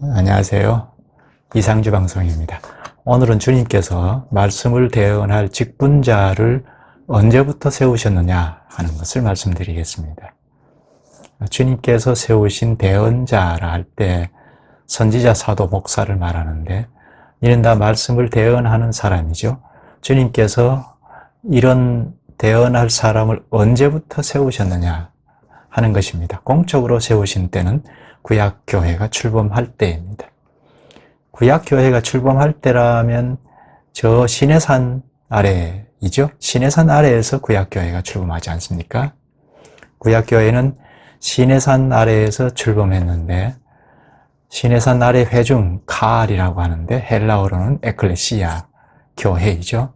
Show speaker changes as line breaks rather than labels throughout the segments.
안녕하세요. 이상주 방송입니다. 오늘은 주님께서 말씀을 대언할 직분자를 언제부터 세우셨느냐 하는 것을 말씀드리겠습니다. 주님께서 세우신 대언자라 할 때 선지자, 사도, 목사를 말하는데 이는 다 말씀을 대언하는 사람이죠. 주님께서 이런 대언할 사람을 언제부터 세우셨느냐 하는 것입니다. 공적으로 세우신 때는 구약교회가 출범할 때입니다. 구약교회가 출범할 때라면 저 시내산 아래이죠. 시내산 아래에서 구약교회가 출범하지 않습니까? 구약교회는 시내산 아래에서 출범했는데 시내산 아래 회중 카알이라고 하는데 헬라어로는 에클레시아 교회이죠.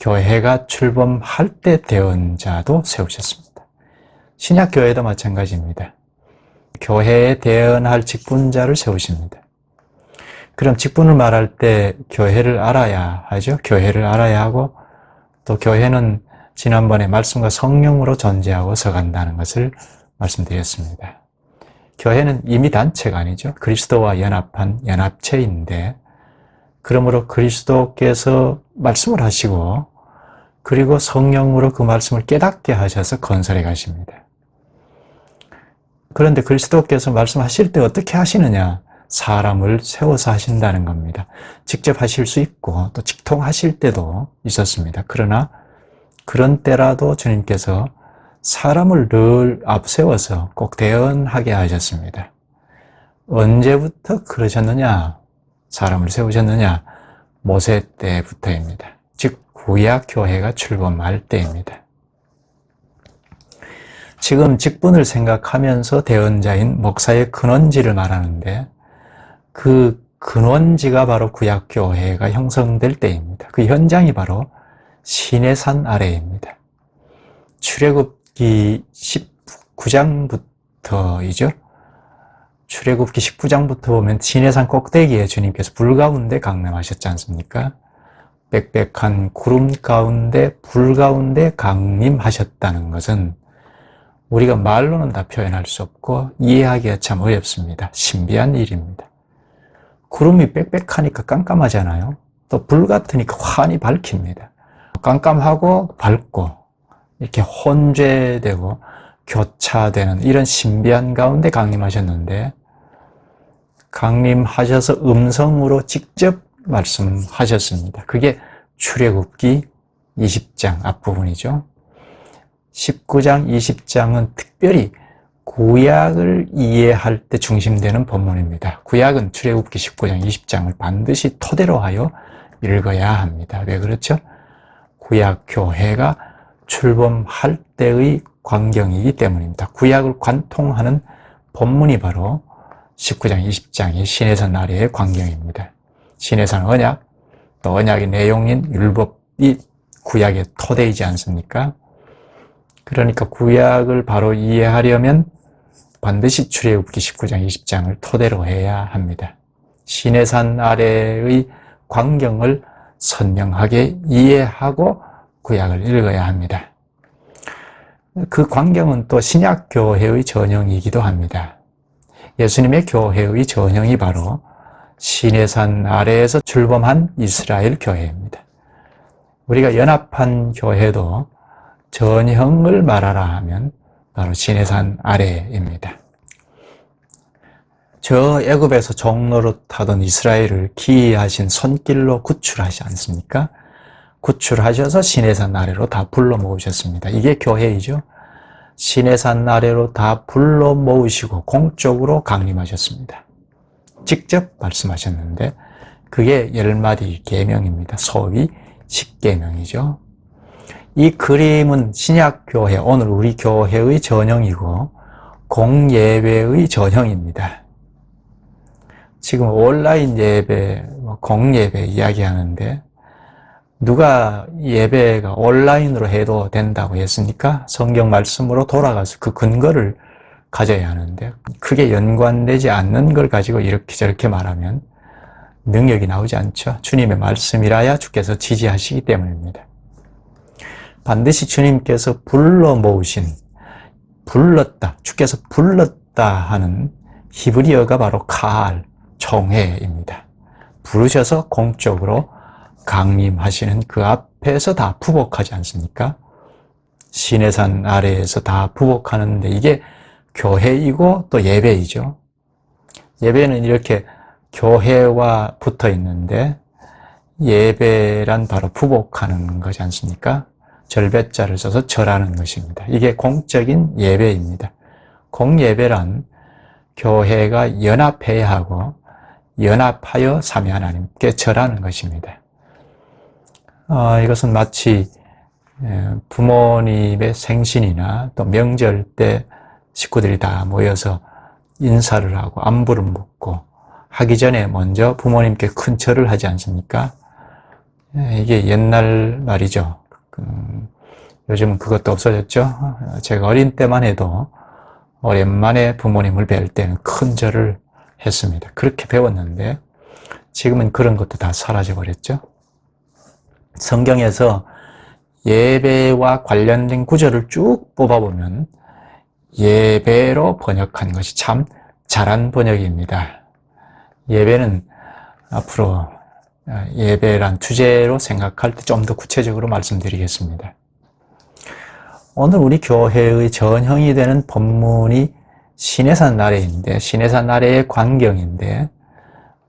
교회가 출범할 때 대언자도 세우셨습니다. 신약교회도 마찬가지입니다. 교회에 대언할 직분자를 세우십니다. 그럼 직분을 말할 때 교회를 알아야 하죠. 교회를 알아야 하고 또 교회는 지난번에 말씀과 성령으로 존재하고 서간다는 것을 말씀드렸습니다. 교회는 이미 단체가 아니죠. 그리스도와 연합한 연합체인데 그러므로 그리스도께서 말씀을 하시고 그리고 성령으로 그 말씀을 깨닫게 하셔서 건설해 가십니다. 그런데 그리스도께서 말씀하실 때 어떻게 하시느냐? 사람을 세워서 하신다는 겁니다. 직접 하실 수 있고 또 직통하실 때도 있었습니다. 그러나 그런 때라도 주님께서 사람을 늘 앞세워서 꼭 대언하게 하셨습니다. 언제부터 그러셨느냐? 사람을 세우셨느냐? 모세 때부터입니다. 즉 구약 교회가 출범할 때입니다. 지금 직분을 생각하면서 대언자인 목사의 근원지를 말하는데 그 근원지가 바로 구약교회가 형성될 때입니다. 그 현장이 바로 시내산 아래입니다. 출애굽기 19장부터이죠. 출애굽기 19장부터 보면 시내산 꼭대기에 주님께서 불 가운데 강림하셨지 않습니까? 빽빽한 구름 가운데 불 가운데 강림하셨다는 것은 우리가 말로는 다 표현할 수 없고 이해하기가 참 어렵습니다. 신비한 일입니다. 구름이 빽빽하니까 깜깜하잖아요. 또 불 같으니까 환히 밝힙니다. 깜깜하고 밝고 이렇게 혼재되고 교차되는 이런 신비한 가운데 강림하셨는데 강림하셔서 음성으로 직접 말씀하셨습니다. 그게 출애굽기 20장 앞부분이죠. 19장, 20장은 특별히 구약을 이해할 때 중심되는 본문입니다. 구약은 출애굽기 19장, 20장을 반드시 토대로 하여 읽어야 합니다. 왜 그렇죠? 구약 교회가 출범할 때의 광경이기 때문입니다. 구약을 관통하는 본문이 바로 19장, 20장이 신해산 아래의 광경입니다. 신해산 언약, 또 언약의 내용인 율법이 구약의 토대이지 않습니까? 그러니까 구약을 바로 이해하려면 반드시 출애굽기 19장, 20장을 토대로 해야 합니다. 시내산 아래의 광경을 선명하게 이해하고 구약을 읽어야 합니다. 그 광경은 또 신약 교회의 전형이기도 합니다. 예수님의 교회의 전형이 바로 시내산 아래에서 출범한 이스라엘 교회입니다. 우리가 연합한 교회도 전형을 말하라 하면 바로 시내산 아래입니다. 저 애굽에서 종로로 타던 이스라엘을 기이하신 손길로 구출하지 않습니까? 구출하셔서 시내산 아래로 다 불러 모으셨습니다. 이게 교회이죠. 시내산 아래로 다 불러 모으시고 공적으로 강림하셨습니다. 직접 말씀하셨는데 그게 열 마디 계명입니다. 소위 십계명이죠. 이 그림은 신약교회, 오늘 우리 교회의 전형이고 공예배의 전형입니다. 지금 온라인 예배, 뭐 공예배 이야기하는데 누가 예배가 온라인으로 해도 된다고 했습니까? 성경 말씀으로 돌아가서 그 근거를 가져야 하는데 크게 연관되지 않는 걸 가지고 이렇게 저렇게 말하면 능력이 나오지 않죠. 주님의 말씀이라야 주께서 지지하시기 때문입니다. 반드시 주님께서 불러 모으신 불렀다 주께서 불렀다 하는 히브리어가 바로 카알 총회입니다. 부르셔서 공적으로 강림하시는 그 앞에서 다 부복하지 않습니까? 시내산 아래에서 다 부복하는데 이게 교회이고 또 예배이죠. 예배는 이렇게 교회와 붙어 있는데 예배란 바로 부복하는 것이 않습니까? 절배자를 써서 절하는 것입니다. 이게 공적인 예배입니다. 공예배란 교회가 연합해야 하고 연합하여 삼위 하나님께 절하는 것입니다. 어, 이것은 마치 부모님의 생신이나 또 명절 때 식구들이 다 모여서 인사를 하고 안부를 묻고 하기 전에 먼저 부모님께 큰 절을 하지 않습니까? 이게 옛날 말이죠. 음, 요즘은 그것도 없어졌죠. 제가 어린 때만 해도 오랜만에 부모님을 뵐 때는 큰 절을 했습니다. 그렇게 배웠는데 지금은 그런 것도 다 사라져 버렸죠. 성경에서 예배와 관련된 구절을 쭉 뽑아보면 예배로 번역한 것이 참 잘한 번역입니다. 예배는 앞으로 예배란 주제로 생각할 때 좀 더 구체적으로 말씀드리겠습니다. 오늘 우리 교회의 전형이 되는 본문이 신해산 나래인데, 신해산 나래의 광경인데,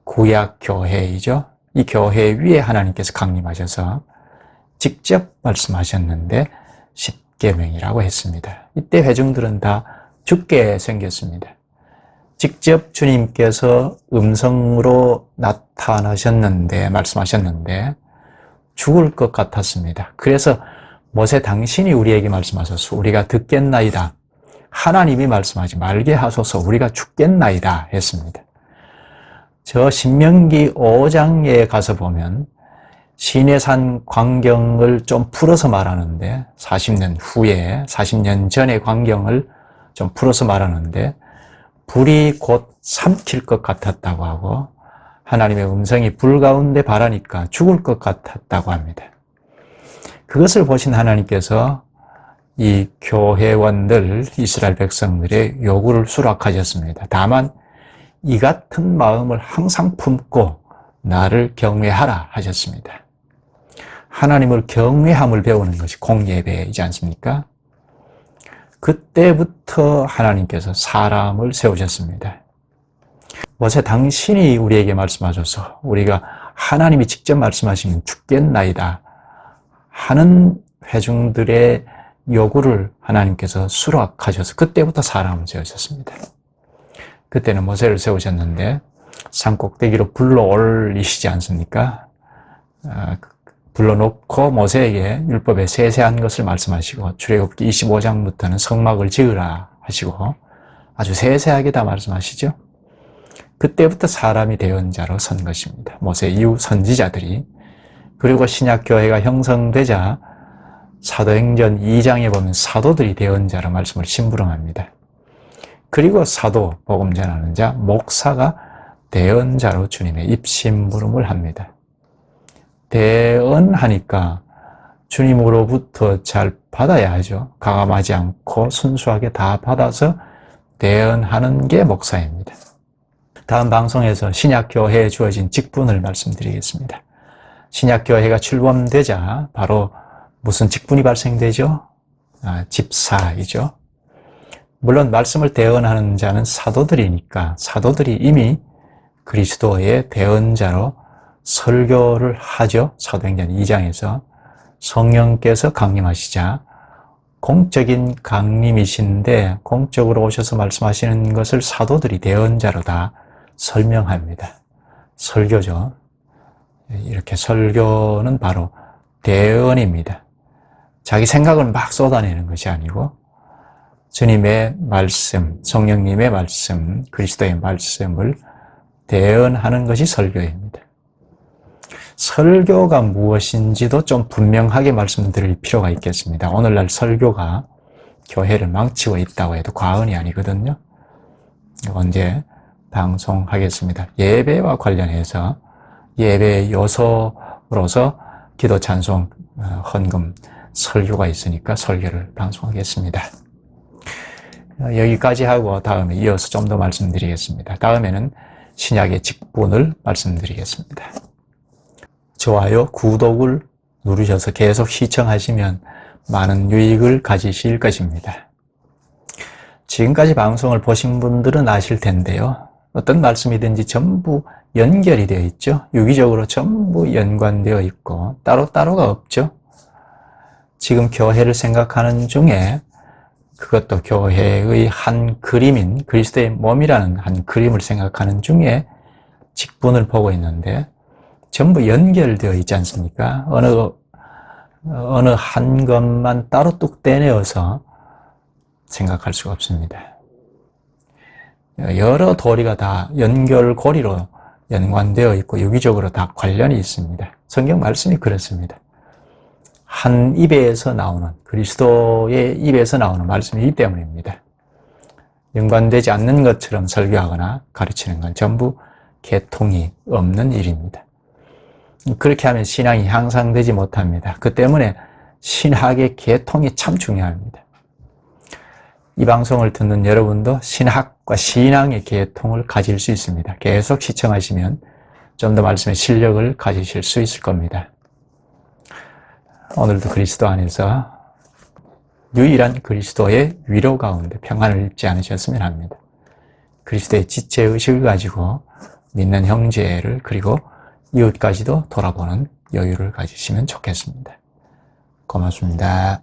구약 교회이죠. 이 교회 위에 하나님께서 강림하셔서 직접 말씀하셨는데, 십계명이라고 했습니다. 이때 회중들은 다 죽게 생겼습니다. 직접 주님께서 음성으로 나타나셨는데, 말씀하셨는데, 죽을 것 같았습니다. 그래서 모세 당신이 우리에게 말씀하소서 우리가 듣겠나이다. 하나님이 말씀하지 말게 하소서 우리가 죽겠나이다 했습니다. 저 신명기 5장에 가서 보면 시내산 광경을 좀 풀어서 말하는데 40년 후에 40년 전의 광경을 좀 풀어서 말하는데 불이 곧 삼킬 것 같았다고 하고 하나님의 음성이 불 가운데 바라니까 죽을 것 같았다고 합니다. 그것을 보신 하나님께서 이 교회원들, 이스라엘 백성들의 요구를 수락하셨습니다. 다만 이 같은 마음을 항상 품고 나를 경외하라 하셨습니다. 하나님을 경외함을 배우는 것이 공예배이지 않습니까? 그때부터 하나님께서 사람을 세우셨습니다. 모세 당신이 우리에게 말씀하셔서 우리가 하나님이 직접 말씀하시면 죽겠나이다 하는 회중들의 요구를 하나님께서 수락하셔서 그때부터 사람을 세우셨습니다. 그때는 모세를 세우셨는데 산 꼭대기로 불러 올리시지 않습니까? 아, 불러놓고 모세에게 율법의 세세한 것을 말씀하시고 출애굽기 25장부터는 성막을 지으라 하시고 아주 세세하게 다 말씀하시죠. 그때부터 사람이 대언 자로 선 것입니다. 모세 이후 선지자들이 그리고 신약교회가 형성되자 사도행전 2장에 보면 사도들이 대언자로 말씀을 심부름합니다. 그리고 사도, 복음 전하는 자, 목사가 대언자로 주님의 입심부름을 합니다. 대언하니까 주님으로부터 잘 받아야 하죠. 가감하지 않고 순수하게 다 받아서 대언하는 게 목사입니다. 다음 방송에서 신약교회에 주어진 직분을 말씀드리겠습니다. 신약교회가 출범되자 바로 무슨 직분이 발생되죠? 아, 집사이죠. 물론 말씀을 대언하는 자는 사도들이니까 사도들이 이미 그리스도의 대언자로 설교를 하죠. 사도행전 2장에서 성령께서 강림하시자 공적인 강림이신데 공적으로 오셔서 말씀하시는 것을 사도들이 대언자로 다 설명합니다. 설교죠. 이렇게 설교는 바로 대언입니다. 자기 생각을 막 쏟아내는 것이 아니고 주님의 말씀, 성령님의 말씀, 그리스도의 말씀을 대언하는 것이 설교입니다. 설교가 무엇인지도 좀 분명하게 말씀드릴 필요가 있겠습니다. 오늘날 설교가 교회를 망치고 있다고 해도 과언이 아니거든요. 언제 방송하겠습니다. 예배와 관련해서 예배 요소로서 기도 찬송, 어, 헌금, 설교가 있으니까 설교를 방송하겠습니다. 어, 여기까지 하고 다음에 이어서 좀 더 말씀드리겠습니다. 다음에는 신약의 직분을 말씀드리겠습니다. 좋아요, 구독을 누르셔서 계속 시청하시면 많은 유익을 가지실 것입니다. 지금까지 방송을 보신 분들은 아실 텐데요. 어떤 말씀이든지 전부 연결이 되어 있죠. 유기적으로 전부 연관되어 있고 따로따로가 없죠. 지금 교회를 생각하는 중에 그것도 교회의 한 그림인 그리스도의 몸이라는 한 그림을 생각하는 중에 직분을 보고 있는데 전부 연결되어 있지 않습니까? 어느 어느 한 것만 따로 뚝 떼내어서 생각할 수가 없습니다. 여러 도리가 다 연결고리로 연관되어 있고 유기적으로 다 관련이 있습니다. 성경 말씀이 그렇습니다. 한 입에서 나오는 그리스도의 입에서 나오는 말씀이기 때문입니다. 연관되지 않는 것처럼 설교하거나 가르치는 건 전부 개통이 없는 일입니다. 그렇게 하면 신앙이 향상되지 못합니다. 그 때문에 신학의 개통이 참 중요합니다. 이 방송을 듣는 여러분도 신학과 신앙의 개통을 가질 수 있습니다. 계속 시청하시면 좀 더 말씀의 실력을 가지실 수 있을 겁니다. 오늘도 그리스도 안에서 유일한 그리스도의 위로 가운데 평안을 잃지 않으셨으면 합니다. 그리스도의 지체 의식을 가지고 믿는 형제를 그리고 이웃까지도 돌아보는 여유를 가지시면 좋겠습니다. 고맙습니다.